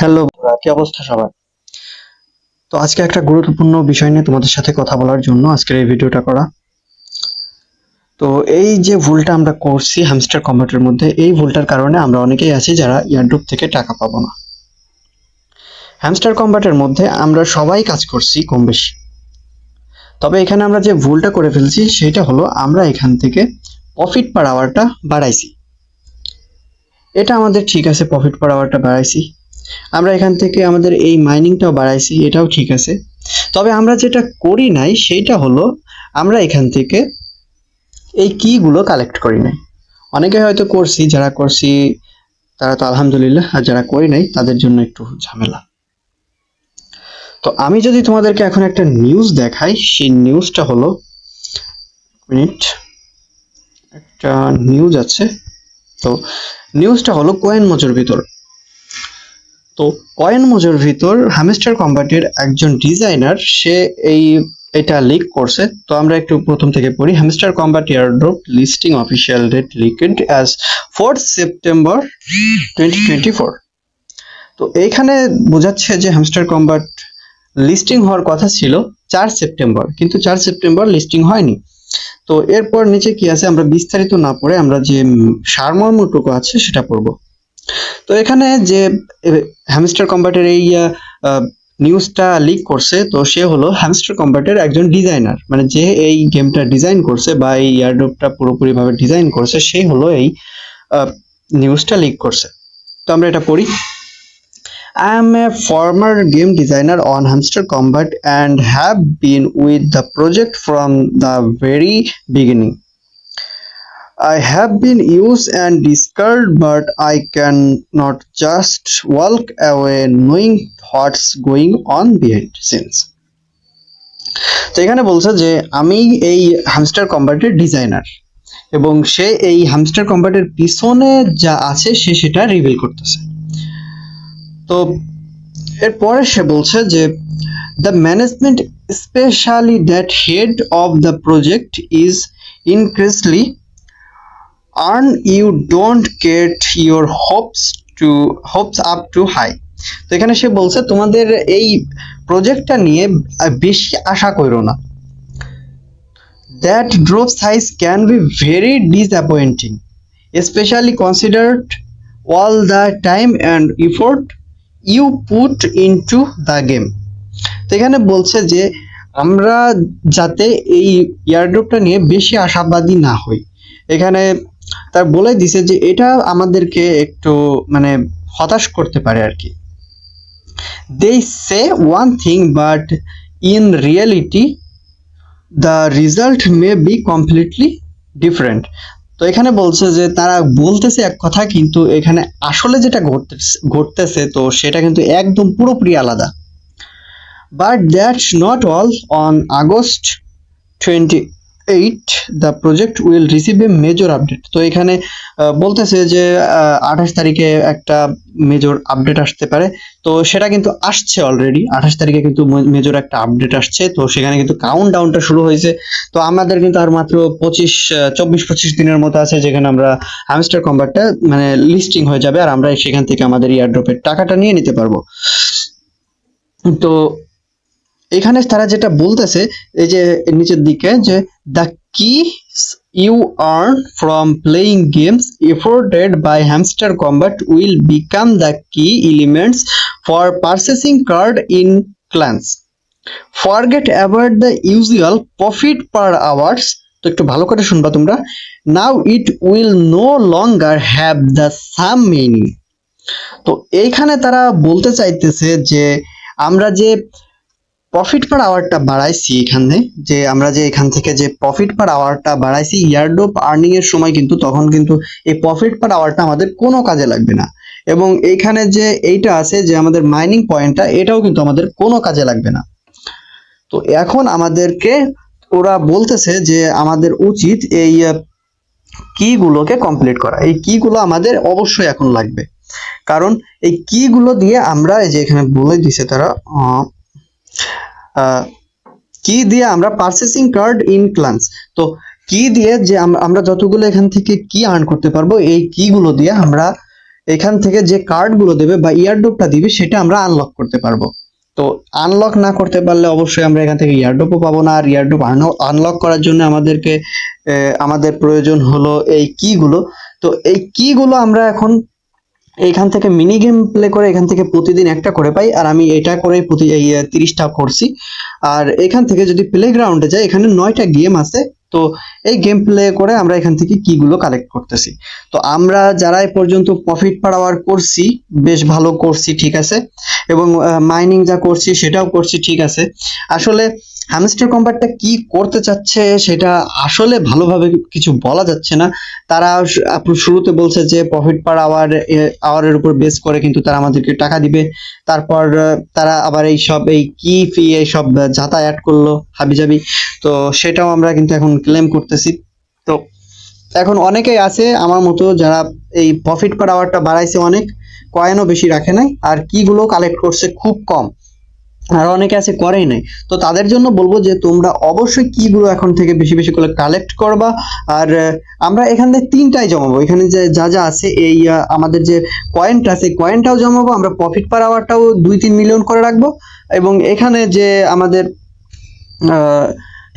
Hello কি অবস্থা সবার? তো আজকে একটা গুরুত্বপূর্ণ বিষয় নিয়ে তোমাদের সাথে কথা বলার জন্য আজকের এই ভিডিওটা করা। তো এই যে ভুলটা আমরা করছি হ্যামস্টার কম্বাটের মধ্যে, এই ভুলটার কারণে আমরা অনেকেই আছি যারা ইয়ারড্রপ থেকে টাকা পাবো না। হ্যামস্টার কম্বাটের মধ্যে আমরা সবাই কাজ করছি কম বেশি। তবে এখানে আমরা যে ভুলটা করে ফেলছি, সেটা হলো আমরা এখান থেকে প্রফিট পার আওয়ারটা বাড়াইছি। এটা আমাদের ঠিক আছে প্রফিট পার আওয়ারটা বাড়াইছি। আমরা এখান থেকে আমাদের এই মাইনিংটাও বাড়াইছি, এটাও ঠিক আছে। তবে আমরা যেটা করি নাই, সেইটা হলো আমরা এখান থেকে এই কিগুলো কালেক্ট করি নাই। অনেকে হয়তো করছি, যারা করছি, তারা তো আলহামদুলিল্লাহ, আর যারা করি নাই, তাদের জন্য একটু ঝামেলা। তো আমি যদি তোমাদেরকে এখন একটা নিউজ দেখাই, সেই নিউজটা হলো মিনিট একটা নিউজ আছে। তো নিউজটা হলো কয়েন মজুর ভিতর। তো কয়েন মজুর ভিতর হ্যামস্টার কম্বাটের একজন ডিজাইনার সে এই, এটা লিক করছে। তো আমরা একটু প্রথম থেকে পড়ি। Hamster Kombat airdrop listing official date leaked as fourth September twenty twenty four তো এইখানে বোঝাচ্ছে যে হ্যামস্টার কম্বাট লিস্টিং হওয়ার কথা ছিল চার সেপ্টেম্বর কিন্তু চার সেপ্টেম্বর লিস্টিং হয়নি। তো এরপর নিচে কি আছে? আমরা বিস্তারিত না পড়ে আমরা যে সারমর্মটুকু আছে সেটা পড়ব। তো এখানে যে হ্যামস্টার কম্বাটের এই নিউজটা লিক করছে, তো সে হলো হ্যামস্টার কম্বাটের একজন ডিজাইনার মানে যে এই গেমটা ডিজাইন করছে বা এই ইয়ারড্রপটা পুরোপুরিভাবে ডিজাইন করছে সেই হলো এই নিউজটা লিক করছে। তো আমরা এটা পড়ি। I am a former game designer on Hamster Combat and have been with the project from the very beginning. I have been used and discarded, but I can not just walk away knowing what's going on behind scenes. তো এখানে বলছে যে আমি এই hamster কম্বাটের designer এবং সে এই hamster কম্বাটের পিছনে যা আছে সে সেটা রিভিল করতেছে তো এরপরে সে বলছে যে the management specially that head of the project is increasingly earn you don't get your hopes to hopes up to high তো এখানে সে বলছে, তোমাদের এই প্রজেক্টটা নিয়ে বেশি আশা করো না। That drop size can be very disappointing specially considered all the time and effort you put into the game তো এখানে বলছে যে, আমরা যাতে এই ইয়ারড্রপটা নিয়ে বেশি আশাবাদী না হই। এখানে তার বলে দিছে যে এটা আমাদেরকে একটু মানে হতাশ করতে পারে আর কি। They say one thing but in reality the result may be completely different তো এখানে বলছে যে, তারা বলতেছে এক কথা, কিন্তু এখানে আসলে যেটা ঘটতেছে ঘটতেছে, তো সেটা কিন্তু একদম পুরোপুরি আলাদা। But that's not all on August twenty eight the project will receive a major update তো এখানে বলতেছে যে আঠাশ তারিখে একটা মেজর আপডেট আসতে পারে। তো সেটা কিন্তু আসছে অলরেডি আঠাশ তারিখে কিন্তু মেজর একটা আপডেট আসছে। তো সেখানে কিন্তু কাউন্ট ডাউনটা শুরু হয়েছে। তো আমাদের কিন্তু আর মাত্র পঁচিশ চব্বিশ, পঁচিশ দিনের মতো আছে যেখানে আমরা হ্যামস্টার কম্বারটা মানে লিস্টিং হয়ে যাবে আর আমরা সেখান থেকে আমাদের ইয়ারড্রপের টাকাটা নিয়ে নিতে পারব। তো এখানে তারা যেটা বলতেছে, এই যে, নিচের দিকে যে the key you earn from playing games afforded by Hamster Kombat will become the key elements for purchasing card in clans forget about the usual profit per hours তো একটু ভালো করে শুনবা তোমরা। Now it will no longer have the same meaning তো এইখানে তারা বলতে চাইতেছে যে, আমরা যে প্রফিট পার আওয়ারটা বাড়াইছি এখানে, যে আমরা যে এখান থেকে যে প্রফিট পার আওয়ারটা বাড়াইছি ইয়ারডোপ আর্নিং এর সময় কিন্তু তখন কিন্তু এই প্রফিট পার আওয়ারটা আমাদের কোনো কাজে লাগবে না। এবং এইখানে যে এইটা আছে, যে আমাদের মাইনিং পয়েন্টটা এটাও কিন্তু আমাদের কোনো কাজে লাগবে না। তো এখন আমাদেরকে ওরা বলতেছে যে আমাদের উচিত এই কি গুলোকে কমপ্লিট করা। এই কি গুলো আমাদের অবশ্যই এখন লাগবে। কারণ এই কি গুলো দিয়ে আমরা এই যে এখানে বলে দিছে তারা কি দিয়ে আমরা পারচেসিং কার্ড ইন ক্লান্স তো কি দিয়ে যে আমরা যতগুলো এখান থেকে কি আর্ন করতে পারব, এই কি গুলো দিয়ে আমরা এখান থেকে যে কার্ডগুলো দেবে বা ইয়ারড্রপটা দিবে, সেটা আমরা আনলক করতে পারব। তো আনলক না করতে পারলে অবশ্যই আমরা এখান থেকে ইয়ারড্রপও পাবো না, আর ইয়ারড্রপ আনলক করার জন্য আমাদেরকে আমাদের প্রয়োজন হলো এই কিগুলো তো এই কিগুলো আমরা এখন এইখান থেকে মিনি গেম প্লে করে এখান থেকে প্রতিদিন একটা করে পাই, আর আমি এটা করে প্রতি তিরিশটা করছি। আর এখান থেকে যদি প্লে গ্রাউন্ডে যাই, এখানে নয়টা গেম আছে, তো এই গেম প্লে করে আমরা এখান থেকে কিগুলো কালেক্ট করতেছি। তো আমরা যারা এ পর্যন্ত প্রফিট পাওয়ার করছি, বেশ ভালো করছি, ঠিক আছে? এবং মাইনিং যা করছি, সেটাও করছি, ঠিক আছে? আসলে হ্যামস্টার কম্পারটা কি করতে চাচ্ছে সেটা আসলে ভালোভাবে কিছু বলা যাচ্ছে না। তারা শুরুতে বলছে যে প্রফিট পার আওয়ার আওয়ারের উপর বেস করে কিন্তু তারা আমাদেরকে টাকা দিবে। তারপর তারা আবার এই সব এই কি ফি এই সব অ্যাড করল হাবিজাবি। তো সেটাও আমরা কিন্তু এখন ক্লেম করতেছি। তো এখন অনেকেই আছে আমার মতো যারা এই প্রফিট পার আওয়ারটা বাড়াইছে অনেক কয়েনও বেশি রাখে নাই। আর কিগুলো কালেক্ট করছে খুব কম। আর অনেকে আছে, করেই নাই। তো তাদের জন্য বলব যে, তোমরা অবশ্যই কিগুলো এখন থেকে বেশি বেশি করে কালেক্ট করবা। আর আমরা এখান থেকে তিনটাই জমাবো। এখানে যে, যা যা আছে, এই আমাদের যে কয়েনটা আছে কয়েনটাও জমাবো। আমরা প্রফিট পার আওয়ারটাও দুই তিন মিলিয়ন করে রাখব। এবং এখানে যে আমাদের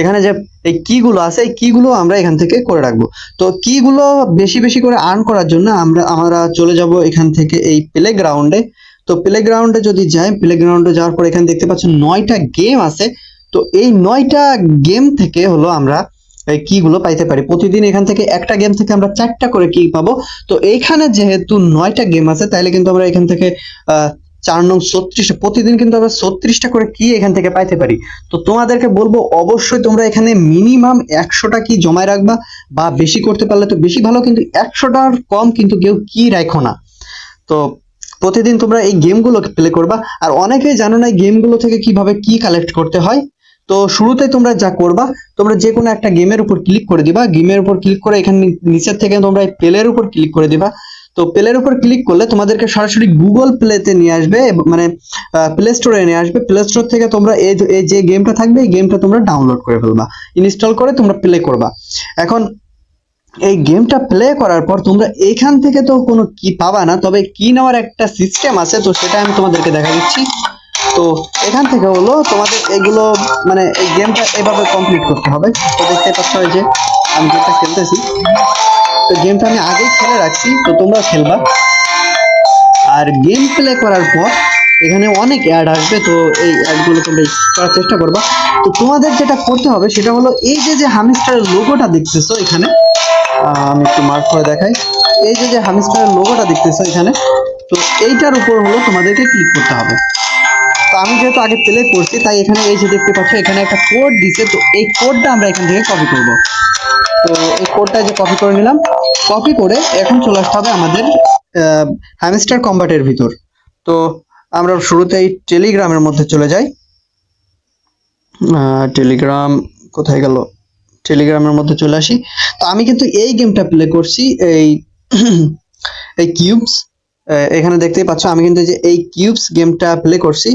এখানে যে, এই কিগুলো আছে, এই কিগুলো আমরা এখান থেকে করে রাখব। তো কিগুলো বেশি বেশি করে আর্ন করার জন্য আমরা আমরা চলে যাব এখান থেকে এই প্লে গ্রাউন্ডে তো প্লে গ্রাউন্ডে যদি যাই প্লে গ্রাউন্ডে যাওয়ার পর এখানে দেখতে পাচ্ছেন নয়টা গেম আছে। তো এই নয়টা গেম থেকে হলো আমরা কিগুলো পাইতে পারি। প্রতিদিন এখান থেকে একটা গেম থেকে আমরা চারটা করে কি পাবো। তো এইখানে যেহেতু নয়টা গেম আছে তাহলে কিন্তু আমরা এখান থেকে চার নং ছত্রিশটা প্রতিদিন কিন্তু আমরা ছত্রিশটা করে কি এখান থেকে পাইতে পারি। তো তোমাদেরকে বলব, অবশ্যই তোমরা এখানে মিনিমাম একশোটা কি জমায় রাখবা বা বেশি করতে পারলে তো বেশি ভালো, কিন্তু একশোটার কম কিন্তু কেউ কি রাখো না। তো প্রতিদিন তোমরা এই গেমগুলো প্লে করবা। আর অনেকেই জানো না এই গেমগুলো থেকে কীভাবে কি কালেক্ট করতে হয়। তো শুরুতে তোমরা যা করবা, তোমরা যে কোনো একটা গেমের উপর ক্লিক করে দিবা। গেমের উপর ক্লিক করে এখানে নিচের থেকে তোমরা এই প্লের উপর ক্লিক করে দিবা। তো প্লের উপর ক্লিক করলে তোমাদেরকে সরাসরি গুগল প্লেতে নিয়ে আসবে মানে প্লে স্টোরে নিয়ে আসবে। প্লে স্টোর থেকে তোমরা এই যে গেমটা থাকবে, এই গেমটা তোমরা ডাউনলোড করে ফেলবা। ইনস্টল করে তোমরা প্লে করবা। এখন এই গেমটা প্লে করার পর তোমরা এখান থেকে তো কোনো কি পাবা না, তবে কি নেওয়ার একটা সিস্টেম আছে, তো সেটা আমি তোমাদেরকে দেখা দিচ্ছি। তো এখান থেকে হলো তোমাদের এগুলো মানে এই গেমটা এভাবে কমপ্লিট করতে হবে। তো দেখতে পাচ্ছ যে আমি গেমটা খেলতেছি, তো গেমটা আমি আগেই খেলে রাখছি, তো তোমরা খেলবা। আর গেম প্লে করার পর এখানে অনেক অ্যাড আসবে, তো এই অ্যাডগুলো তোমরা করার চেষ্টা করবা। তো তোমাদের যেটা করতে হবে সেটা হলো এই যে যে হামিস্টারের লোগোটা দেখতেছো এখানে আমি একটু মার্ক করে দেখাই। এই যে যে হামিস্টারের লোগোটা দেখতেছো এখানে, তো এইটার উপর হলো তোমাদেরকে ক্লিক করতে হবে। তো আমি যেহেতু আগে প্লে করছি, তাই এখানে এই যে দেখতে পাচ্ছ, এখানে একটা কোড দিছে, তো এই কোডটা আমরা এখান থেকে কপি করব। তো এই কোডটা যে কপি করে নিলাম। কপি করে এখন চলে আসতে হবে আমাদের হ্যামস্টার কম্বাটের ভিতর। তো আমরা শুরুতে এই টেলিগ্রামের মধ্যে চলে যাই। টেলিগ্রাম কোথায় গেল? টেলিগ্রামের মধ্যে চলে আসি। তো আমি কিন্তু এই গেমটা প্লে করছি, এই এই কিউবস এখানে দেখতেই পাচ্ছ, আমি কিন্তু যে এই কিউবস গেমটা প্লে করছি,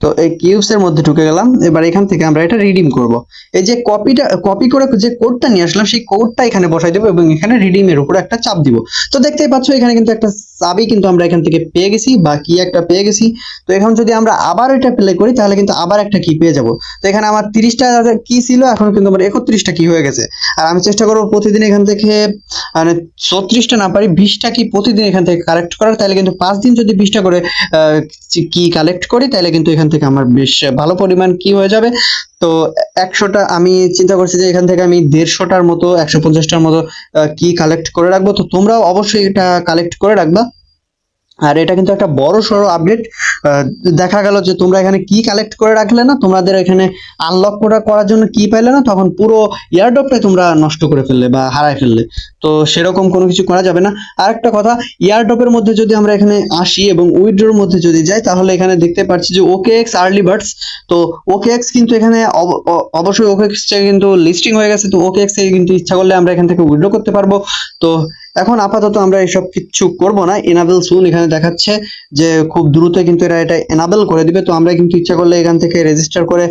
তো এই কিউবস এর মধ্যে ঢুকে গেলাম। এবার এখান থেকে আমরা এটা রিডিম করব। এই যে কপিটা কপি করে যে কোডটা নিয়ে আসলাম, সেই কোডটা এখানে বসাই দেবো এবং এখানে রিডিমের উপর একটা চাপ দিব। তো দেখতেই পাচ্ছ, এখানে কিন্তু একটা চাবি কিন্তু আমরা এখান থেকে পেয়ে গেছি বা কি একটা পেয়ে গেছি। তো এখন যদি আমরা আবার এটা প্লে করি, তাহলে কিন্তু আবার একটা কি পেয়ে যাব। তো এখানে আমার তিরিশটা কি ছিল, এখন কিন্তু আমার একত্রিশটা কি হয়ে গেছে। আর আমি চেষ্টা করব প্রতিদিন এখান থেকে মানে ছত্রিশটা না পারি, বিশটা কি প্রতিদিন এখান থেকে কালেক্ট করার। তাহলে কিন্তু পাঁচ দিন যদি বিশটা করে কি কালেক্ট করি, তাহলে কিন্তু এখান থেকে আমার বেশ ভালো পরিমাণ কি হয়ে যাবে। তো একশোটা, আমি চিন্তা করছি যে এখান থেকে আমি দেড়শোটার মতো, একশো পঞ্চাশটার মতো কি কালেক্ট করে রাখব। তো তোমরাও অবশ্যই এটা কালেক্ট করে রাখবা। আর এটা কিন্তু একটা বড় সড়ো আপডেট দেখা গেল যে তোমরা এখানে কি কালেক্ট করে রাখলে না, তোমাদের এখানে আনলক করা করার জন্য কি পাইলে না, তখন পুরো ইয়ারড্রপটাই তোমরা নষ্ট করে ফেললে বা হারায় ফেললে। তো সেরকম কোনো কিছু করা যাবে না। আর একটা কথা ইয়ারড্রপের মধ্যে যদি আমরা এখানে আসি এবং উইড্রোর মধ্যে যদি যাই, তাহলে এখানে দেখতে পাচ্ছি যে ওকে এক্স আর্লি বার্ডস তো ওকে এক্স কিন্তু এখানে অব- অবশ্যই ওকে এক্সটা কিন্তু লিস্টিং হয়ে গেছে। তো ওকে এক্স কিন্তু ইচ্ছা করলে আমরা এখান থেকে উইড্রো করতে পারব। তো এখন আপাতত আমরা এসব কিছু করব না। এনাবেল সুন এখানে দেখাচ্ছে যে খুব দ্রুত কিন্তু এরা এটা এনাবেল করে দিবে। তো আমরা কিন্তু ইচ্ছা করলে এখান থেকে রেজিস্টার করে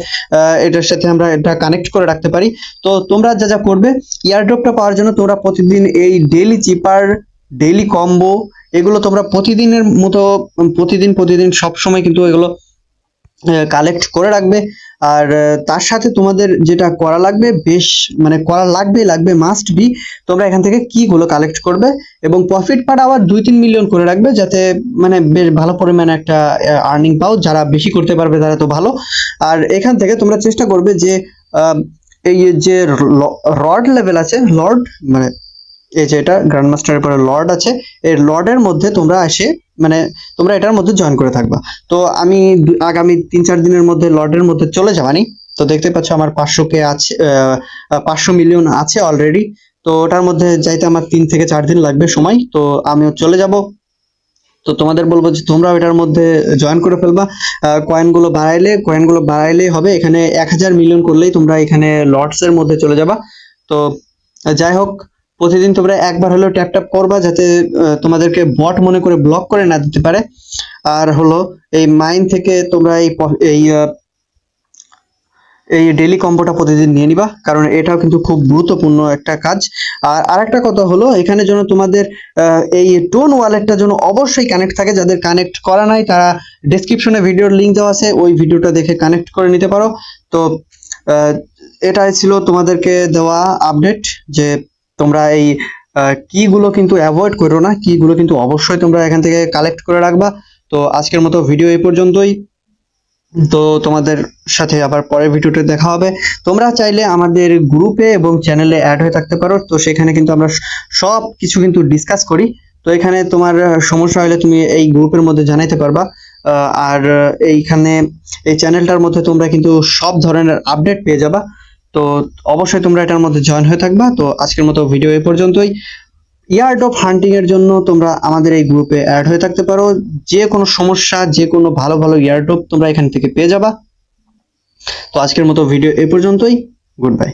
এটার সাথে আমরা এটা কানেক্ট করে রাখতে পারি। তো তোমরা যা যা করবে ইয়ারড্রপটা পাওয়ার জন্য তোমরা প্রতিদিন এই ডেইলি চিপার ডেইলি কম্বো এগুলো তোমরা প্রতিদিনের মতো, প্রতিদিন প্রতিদিন সব সময় কিন্তু এগুলো কালেক্ট করে রাখবে। আর তার সাথে তোমাদের যেটা করা লাগবে, বেশ মানে করা লাগবে লাগবে মাস্ট বি তোমরা এখান থেকে কিগুলো কালেক্ট করবে এবং প্রফিট পার আওয়ার দুই তিন মিলিয়ন করে রাখবে যাতে মানে বেশ ভালো পরিমাণে একটা আর্নিং পাও, যারা বেশি করতে পারবে তারা তো ভালো। আর এখান থেকে তোমরা চেষ্টা করবে যে এই যে রড লেভেল আছে লর্ড মানে এই যে এটা গ্র্যান্ড মাস্টারের পরে লর্ড আছে, এই লর্ডের মধ্যে তোমরা এসে মানে তোমরা এটার মধ্যে জয়েন করে থাকবা। তো আমি আগামী তিন চার দিনের মধ্যে লর্ডের মধ্যে চলে যাবানি তো দেখতে পাচ্ছ আমার পাঁচশো কে আছে পাঁচশো মিলিয়ন আছে অলরেডি তো ওটার মধ্যে যাইতে আমার তিন থেকে চার দিন লাগবে সময়। তো আমিও চলে যাব। তো তোমাদের বলব যে তোমরাও এটার মধ্যে জয়েন করে ফেলবা। কয়েনগুলো বাড়াইলে কয়েনগুলো বাড়াইলেই হবে। এখানে এক হাজার মিলিয়ন করলেই তোমরা এখানে লর্ডস এর মধ্যে চলে যাবা। তো যাই হোক প্রতিদিন তোমরা একবার হলেও ট্যাপ ট্যাপ করবা যাতে তোমাদেরকে বট মনে করে ব্লক করে না দিতে পারে। আর হলো, এই মাইন থেকে তোমরা এই এই এই ডেলি কম্বোটা প্রতিদিন নিয়ে নিবা, কারণ এটাও কিন্তু খুব গুরুত্বপূর্ণ একটা কাজ। আর আরেকটা কথা হলো, এখানে যেন তোমাদের এই টোন ওয়ালেটটা যেন অবশ্যই কানেক্ট থাকে, যাদের কানেক্ট করা নাই, তারা ডেসক্রিপশনে ভিডিওর লিংক দেওয়া আছে, ওই ভিডিওটা দেখে কানেক্ট করে নিতে পারো। তো এটাই ছিল তোমাদেরকে দেওয়া আপডেট যে তোমরা এই কিগুলো কিন্তু অ্যাভয়েড করো না, কিগুলো কিন্তু অবশ্যই তোমরা এখান থেকে কালেক্ট করে রাখবা। তো আজকের মতো ভিডিও এই পর্যন্তই। তো তোমাদের সাথে আবার পরের ভিডিওতে দেখা হবে। তোমরা চাইলে আমাদের গ্রুপে এবং চ্যানেলে অ্যাড হয়ে থাকতে পারো। তো সেখানে কিন্তু আমরা সব কিছু কিন্তু ডিসকাস করি। তো এখানে তোমার সমস্যা হলে তুমি এই গ্রুপের মধ্যে জানাইতে পারবা। আর এইখানে এই চ্যানেলটার মধ্যে তোমরা কিন্তু সব ধরনের আপডেট পেয়ে যাবা। তো অবশ্যই তোমরা এটার মধ্যে জয়েন হয়ে থাকবা। তো আজকের মতো ভিডিও এ পর্যন্তই। ইয়ার্ড অফ হান্টিং এর জন্য তোমরা আমাদের এই গ্রুপে অ্যাড হয়ে থাকতে পারো। যে কোনো সমস্যা, যে কোনো ভালো ভালো ইয়ার্ড অফ তোমরা এখান থেকে পেয়ে যাবা। তো আজকের মতো ভিডিও এ পর্যন্তই। Good bye